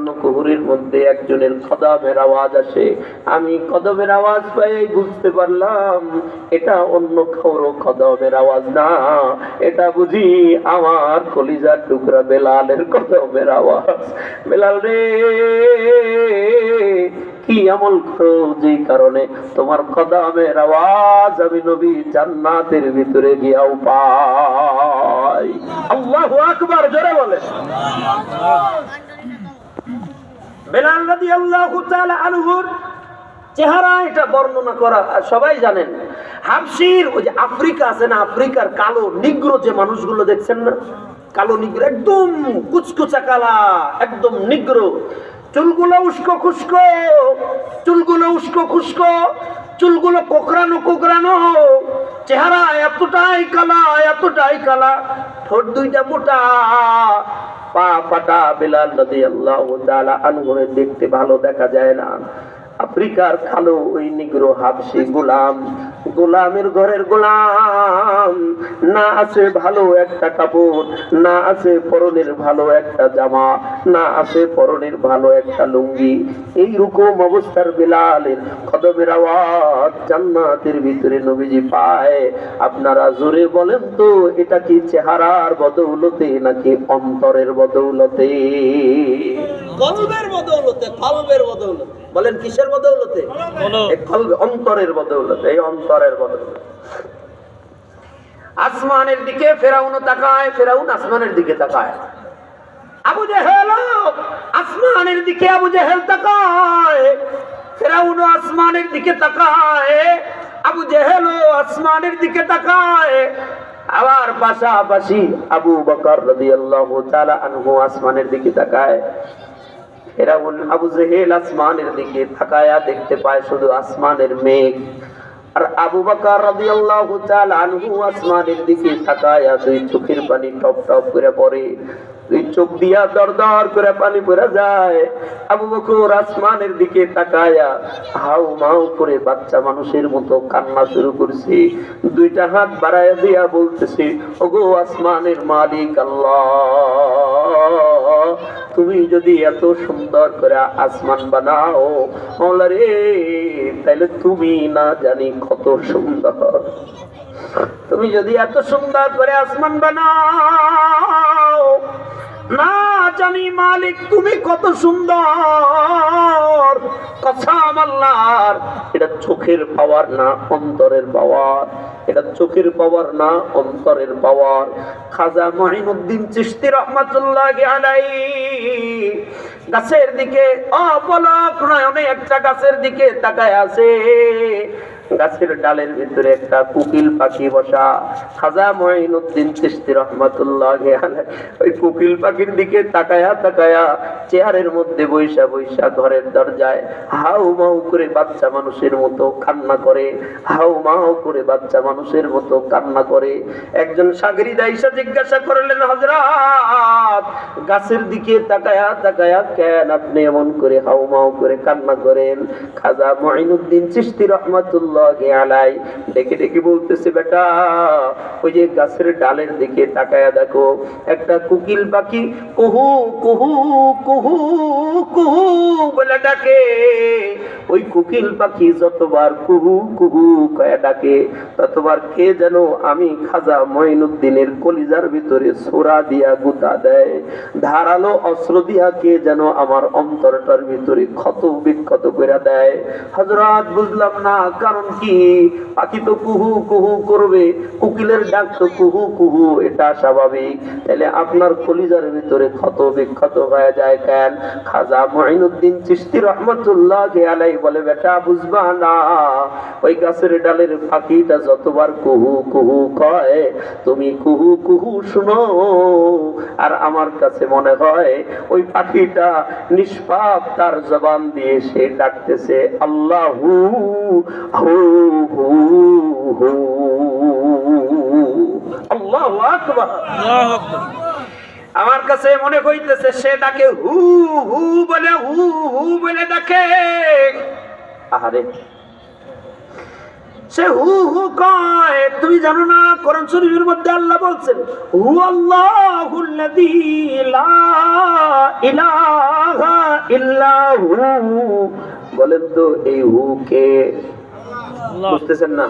কর্ণকুহুরের মধ্যে একজনের কদমের আওয়াজ আসে। আমি কদমের আওয়াজ পাই বুঝতে পারলাম, এটা অন্য কারও কদমের আওয়াজ না। এটা বুঝি আমার কলিজার টুকরা বেলালের কদমের আওয়াজ। বেলাল রে, কি আমল করো? যে কারণে তোমার কদমের আওয়াজ আমি নবী জান্নাতের ভিতরে গিয়াও পাই। আল্লাহু আকবার, জোরে বলে বেলাল রাদিয়াল্লাহু তাআলা আনহুর চেহারা এটা বর্ণনা করা সবাই জানেন। হাবশির ওই যে আফ্রিকা আছে না, আফ্রিকার কালো নিগ্র যে মানুষগুলো দেখছেন না? কালো নিগ্র, একদম কুচকুচা কালা, একদম নিগ্র। চুলগুলো উস্কো খুস্কো, চুলগুলো উস্কো খুস্কো, চুলগুলো কোকরানো কোকরানো চেহারা এতটাই কালা এতটাই কালা, ঠোঁট দুইটা মোটা পা পাটা বেলাল নদী আল্লাহ আনগুনে দেখতে ভালো দেখা যায় না। আফ্রিকার খালো ওই নিগ্রো হাবসি গোলাম, গোলামের ঘরের গোলাম না আছে ভালো একটা কাপড় না আছে পরনের ভালো একটা জামা না আছে পরনের ভালো একটা লুঙ্গি। এই রকম অবস্থার বেলালের কদমের আওয়াজ জান্নাতের ভিতরে নবীজি পায়। আপনারা জোরে বলেন তো এটা কি চেহারার বদৌলতে নাকি অন্তরের বদৌলতে? কলবের বদৌলতে কলবের বদৌলতে। বলেন কিসের বদৌলতে? অন্তরের বদৌলতে এই অন্তরের বদৌলতে। আসমানের দিকে ফেরাউন তাকায়, ফেরাউন আসমানের দিকে তাকায়। আবু জেহেল, আসমানের দিকে আবু জেহেল তাকায়, ফেরাউন আসমানের দিকে তাকায়, আবু জেহেল আসমানের দিকে তাকায়। আবার পাশাপাশি আবু বকর রাদিয়াল্লাহু তাআলা আনহু আসমানের দিকে তাকায়। ফেরাউন আবু জেহেল আসমানের দিকে তাকায়া দেখতে পায় শুধু আসমানের মেঘ। আর আবু বাকার রাদিয়াল্লাহু তাআলা আনহু আসমানের দিকে তাকায় দুই চোখের পানি টপ টপ করে পড়ে। দুই চোখ দিয়া দর দর করে পানি পড়ে যায়। আবু বকর আসমানের দিকে তাকায়া হাউ মাউ করে বাচ্চা মানুষের মতো কান্না শুরু করছে। দুইটা হাত বাড়ায় দিয়া বলতেছে, ওগো আসমানের মালিক আল্লাহ, তুমি যদি এত সুন্দর করে আসমান বানাও রে তাহলে তুমি না জানি কত সুন্দর। তুমি যদি এত সুন্দর করে আসমান বানাও না জানি মালিক, তুমি কত সুন্দর। কসাম আল্লাহর এটা চোখের পাওয়ার না অন্তরের পাওয়ার। এটা চোখের পাওয়ার না অন্তরের পাওয়ার। খাজা মহিনুদ্দিন চিস্তি রহমাতুল্লাহ আলাই গাছের দিকে অপলক নয়নে একটা গাছের দিকে তাকায় আছে। গাছের ডালের ভিতরে একটা কুকিল পাখি বসা। খাজা মহিনুদ্দিন তিস্তি রহমতুল্লাহ ওই কুকিল পাখির দিকে তাকায়া তাকায়া চেয়ারের মধ্যে বৈশা বৈশা ঘরের দরজায় হাউ মাউ করে বাচ্চা মানুষের মতো কান্না করে, হাউ মাউ করে বাচ্চা মানুষের মতো কান্না করে। একজন সাগরি দাইসা জিজ্ঞাসা করলেন হজরত গাছের দিকে তাকায়া তাকায়া কেন আপনি এমন করে হাউ মাউ করে কান্না করেন? খাজা মঈনুদ্দিন চিশতি রহমাতুল্লাহ আলাই ডেকে ডেকে বলতেছে, বেটা, ওই যে গাছের ডালের দিকে তাকায়া দেখো, একটা কুকিল পাখি, কুহু কুহু কুহু কুহু বলে ডাকে ওই কুকিল পাখি যতবার কুহু কুহু কয়া ডাকে, ততবার কে যেন আমি খাজা মঈনুদ্দিনের কলিজার ভিতরে সোরা দিয়া গুতা দেয়। ধারালো অস্ত্র দিয়া কে যেন আমার অন্তরটার ভিতরে ক্ষত বিক্ষত করে দেয়। হজরত বুঝলাম না কারণ কি? পাখি তো কুহু কুহু করবে, কুকিলের ডাক তো কুহু কুহু, এটা স্বাভাবিক। তাহলে আপনার কলিজার ভিতরে ক্ষত বিক্ষত হয়ে যায় কেন? খাজা মঈনুদ্দিন চিশতি রহমতুল্লাহ আলাই বলে, বেটা, বুঝবা না, ওই গাছের ডালের পাখিটা যতবার কুহু কুহু কয়, তুমি কুহু কুহু শুনো। আর আমার কাছে মনে হয়, ওই পাখিটা নিষ্পাপ, তার জবান দিয়ে সে ডাকতেছে, আল্লাহ হু হু। হু হু আল্লাহু আকবার। আমার কাছে মনে হইতেছে সে ডাকে হু হু বলে হু হু বলে ডাকে। আহারে। সে হু হু কয় তুমি জানো না কোরআন শরীফের মধ্যে আল্লাহ বলছেন হু আল্লাহুল্লাযী লা ইলাহা ইল্লাহু। বলেন তো এই হু কে? বুঝতেছেন না?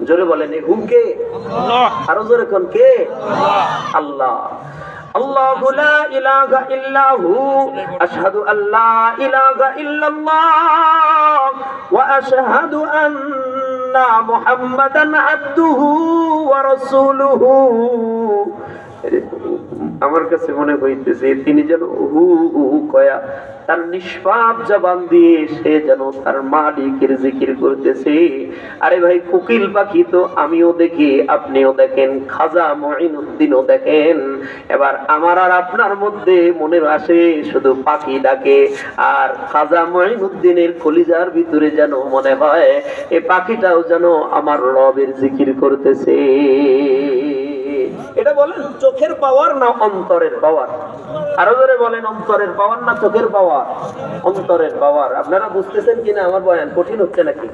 জোরে বলেন এই হু কে? আরও জোরে কোন কে? আল্লাহ। الله لا إله إلا هو. أشهد أن لا إله إلا الله. وأشهد أن محمدا عبده ورسوله. আমার কাছে মনে হইতেছে, তিনি যেন হু হু কয়া তার নিষ্পাপ জবান দিয়ে সে যেন তার মালিকের জিকির করতেছে। আরে ভাই, কোকিল পাখি তো আমিও দেখি, আপনিও দেখেন, খাজা মহিন মহিনুদ্দিনও দেখেন। এবার আমার আর আপনার মধ্যে মনে আসে, শুধু পাখি ডাকে, আর খাজা মহিনুদ্দিনের কলিজার ভিতরে যেন মনে হয়, এ পাখিটাও যেন আমার রবের জিকির করতেছে। চোখের পাওয়ার না অন্তরের পাওয়ার? আরও ধরে বলেন, অন্তরের পাওয়ার না চোখের পাওয়ার? অন্তরের পাওয়ার। আপনারা বুঝতেছেন কিনা আমার বয়ান? কঠিন হচ্ছে নাকি?